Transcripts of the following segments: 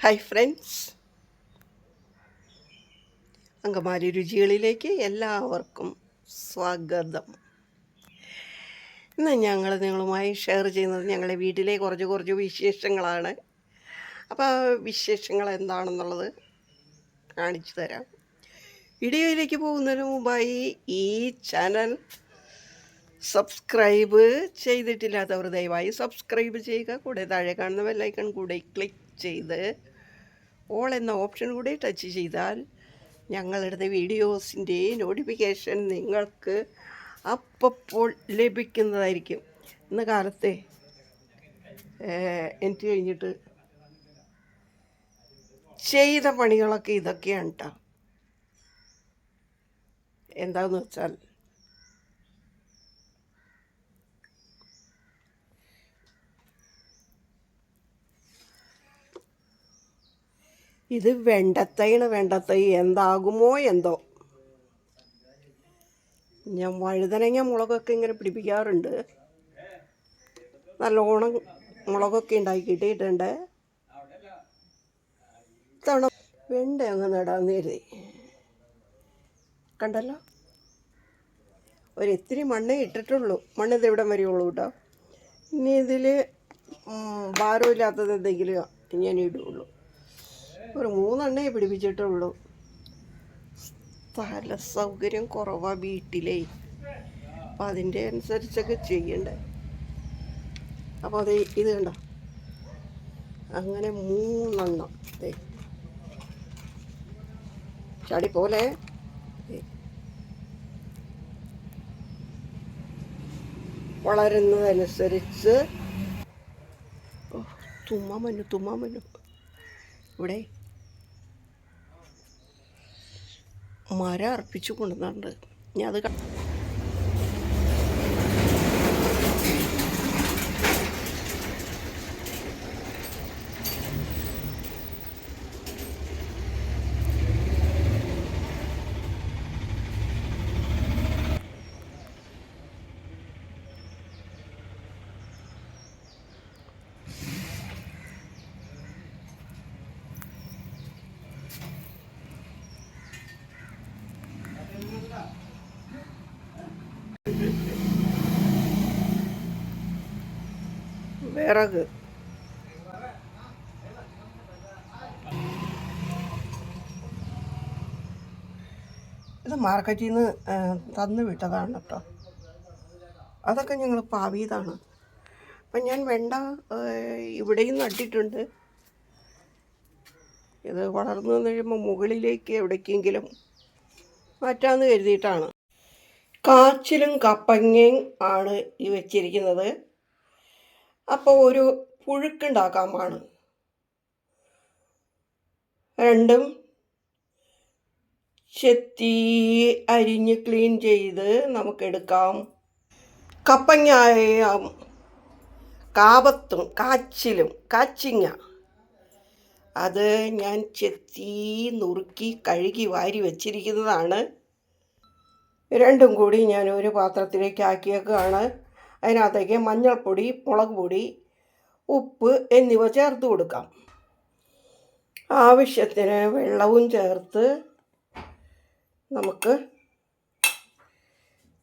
Hi friends Angamaly രുചികളിലേക്ക് എല്ലാവർക്കും സ്വാഗതം. ഇന്ന് ഞങ്ങൾ നിങ്ങളുമായി ഷെയർ ചെയ്യുന്നത് ഞങ്ങളുടെ വീട്ടിലെ കുറച്ച് കുറച്ച് വിശേഷങ്ങളാണ്. അപ്പോൾ വിശേഷങ്ങൾ എന്താണെന്നുള്ളത് കാണിച്ചു തരാം. വീഡിയോയിലേക്ക് പോകുന്നതിന് മുമ്പായി ഈ ചാനൽ സബ്സ്ക്രൈബ് ചെയ്തിട്ടില്ലാത്തവർ ദയവായി സബ്സ്ക്രൈബ് ചെയ്യുക. കൂടെ താഴെ കാണുന്ന ബെല്ലൈക്കൺ കൂടെ ക്ലിക്ക് ചെയ്ത് ഓൾ എന്ന ഓപ്ഷൻ കൂടി ടച്ച് ചെയ്താൽ ഞങ്ങളുടെ വീഡിയോസിന്റെ നോട്ടിഫിക്കേഷൻ നിങ്ങൾക്ക് അപ്പോൾ ലഭിക്കുന്നതായിരിക്കും. ഇന്ന് കാലത്തെ എനിക്ക് കഴിഞ്ഞിട്ട് ചെയ്ത പണികളൊക്കെ ഇതൊക്കെയാണ് കേട്ടോ എന്താണെന്ന് വെച്ചാൽ ഇത് വെണ്ടത്തൈണ് വെണ്ടത്തൈ എന്താകുമോ എന്തോ. ഞാൻ വഴുതനങ്ങ മുളകൊക്കെ ഇങ്ങനെ പിടിപ്പിക്കാറുണ്ട്. നല്ലോണം മുളകൊക്കെ ഉണ്ടാക്കി കിട്ടിയിട്ടുണ്ട്. തവണ വെണ്ട അങ്ങ് നടാന്ന് കരുതി. കണ്ടല്ലോ? ഒരിത്തിരി മണ്ണേ ഇട്ടിട്ടുള്ളൂ. മണ്ണ് ഇത് ഇവിടം വരെയുള്ളൂ കേട്ടോ ഇനി ഇതിൽ ഭാരമില്ലാത്തത് എന്തെങ്കിലും ഞാൻ ഇടുള്ളൂ. ഒരു മൂന്നെണ്ണേ പിടിപ്പിച്ചിട്ടുള്ളൂ. സ്ഥല സൗകര്യം കുറവാണ് വീട്ടിലേ. അപ്പം അതിന്റെ അനുസരിച്ചൊക്കെ ചെയ്യണ്ടേ. അപ്പോൾ അത് ഇത് കണ്ടോ? അങ്ങനെ മൂന്നെണ്ണം. ചാടി പോലെ വളരുന്നതനുസരിച്ച്. വളരുന്നതനുസരിച്ച് മഞ്ഞു തുമ്മാമന്നു തുമ്മാമന്നു ഇവിടെ മരം അർപ്പിച്ചു കൊണ്ടുവന്നിട്ടുണ്ട് ഞാൻ അത് വിറക് ഇത് മാർക്കറ്റിൽ നിന്ന് തന്നു വിട്ടതാണ് കേട്ടോ. അതൊക്കെ ഞങ്ങൾ പാവിയതാണ് അപ്പം ഞാൻ വെണ്ട ഇവിടെയും നട്ടിട്ടുണ്ട്. ഇത് വളർന്നു കഴിയുമ്പോൾ മുകളിലേക്ക് എവിടേക്കെങ്കിലും മാറ്റാമെന്ന് കരുതിയിട്ടാണ്. കാച്ചിലും കപ്പങ്ങയും ആണ് ഈ വെച്ചിരിക്കുന്നത്. അപ്പോൾ ഒരു പുഴുക്കുണ്ടാക്കാമാണ് രണ്ടും ചെത്തി അരിഞ്ഞ് ക്ലീൻ ചെയ്ത് നമുക്കെടുക്കാം കപ്പങ്ങായ കാപത്തും കാച്ചിലും കാച്ചിങ്ങ. അത് ഞാൻ ചെത്തി നുറുക്കി കഴുകി വാരി വച്ചിരിക്കുന്നതാണ്. രണ്ടും കൂടി ഞാൻ ഒരു പാത്രത്തിലേക്ക് ആക്കിയേക്കാണ്. അതിനകത്തേക്ക് മഞ്ഞൾപ്പൊടി മുളക് പൊടി ഉപ്പ് എന്നിവ ചേർത്ത് കൊടുക്കാം. ആവശ്യത്തിന് വെള്ളവും ചേർത്ത് നമുക്ക്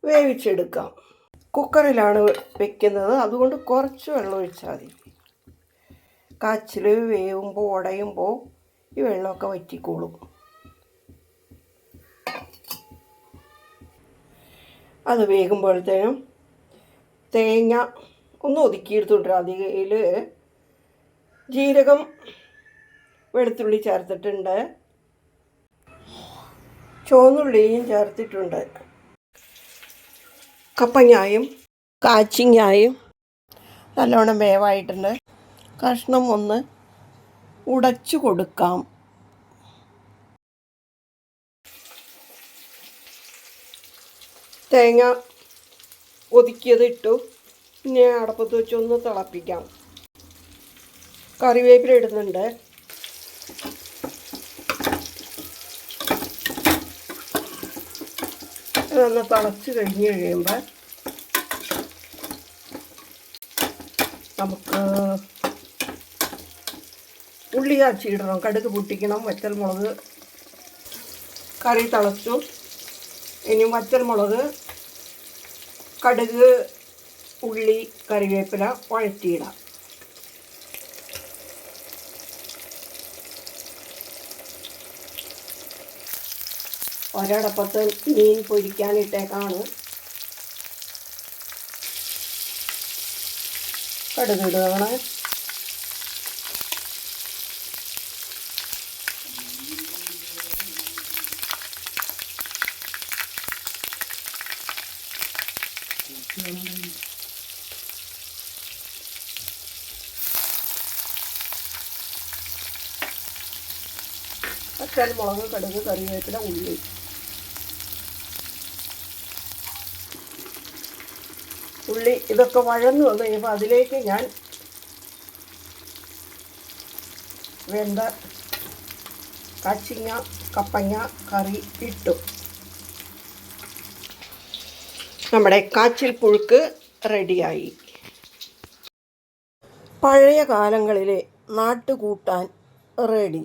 വേവിച്ചെടുക്കാം. കുക്കറിലാണ് വെക്കുന്നത്. അതുകൊണ്ട് കുറച്ച് വെള്ളം ഒഴിച്ചാൽ മതി. കാച്ചിൽ വേവുമ്പോൾ ഉടയുമ്പോൾ ഈ വെള്ളമൊക്കെ വറ്റിക്കോളും. അത് വേകുമ്പോഴത്തേനും തേങ്ങ ഒന്ന് ഒതുക്കിയെടുത്തുകൊണ്ട് അതിൽ ജീരകം വെളുത്തുള്ളി ചേർത്തിട്ടുണ്ട്. ചുവന്നുള്ളിയും ചേർത്തിട്ടുണ്ട്. കപ്പങ്ങായും കാച്ചിങ്ങായും നല്ലോണം വേവായിട്ടുണ്ട്. കഷ്ണം ഒന്ന് ഉടച്ചു കൊടുക്കാം. തേങ്ങ ഒതുക്കിയത് ഇട്ടു പിന്നെ അടപ്പത്ത് വെച്ച് ഒന്ന് തിളപ്പിക്കാം. കറിവേപ്പില ഇടുന്നുണ്ട്. അതൊന്ന് തിളച്ച് കഴിഞ്ഞ് കഴിയുമ്പോൾ നമുക്ക് ഉള്ളി കാച്ചിടണം കടുക് പൊട്ടിക്കണം. വറ്റൽമുളക് കറി തിളച്ചു. ഇനി വറ്റൽമുളക് കടുക് ഉള്ളി കറിവേപ്പില വഴറ്റിയിടാം. ഒരടപ്പത്ത് മീൻ പൊരിക്കാനിട്ടേക്കാണ് കടുക് പച്ചൽ മുളക് കടുക് കറിവേപ്പില ഉള്ളി. ഉള്ളി ഇതൊക്കെ വഴന്നു വന്നു കഴിയുമ്പോൾ അതിലേക്ക് ഞാൻ വെന്ത കച്ചിങ്ങ കപ്പങ്ങ കറി ഇട്ടു. നമ്മുടെ കാച്ചിൽ പുഴുക്ക് റെഡിയായി. പഴയ കാലങ്ങളിലെ നാട്ടുകൂട്ടാൻ റെഡി.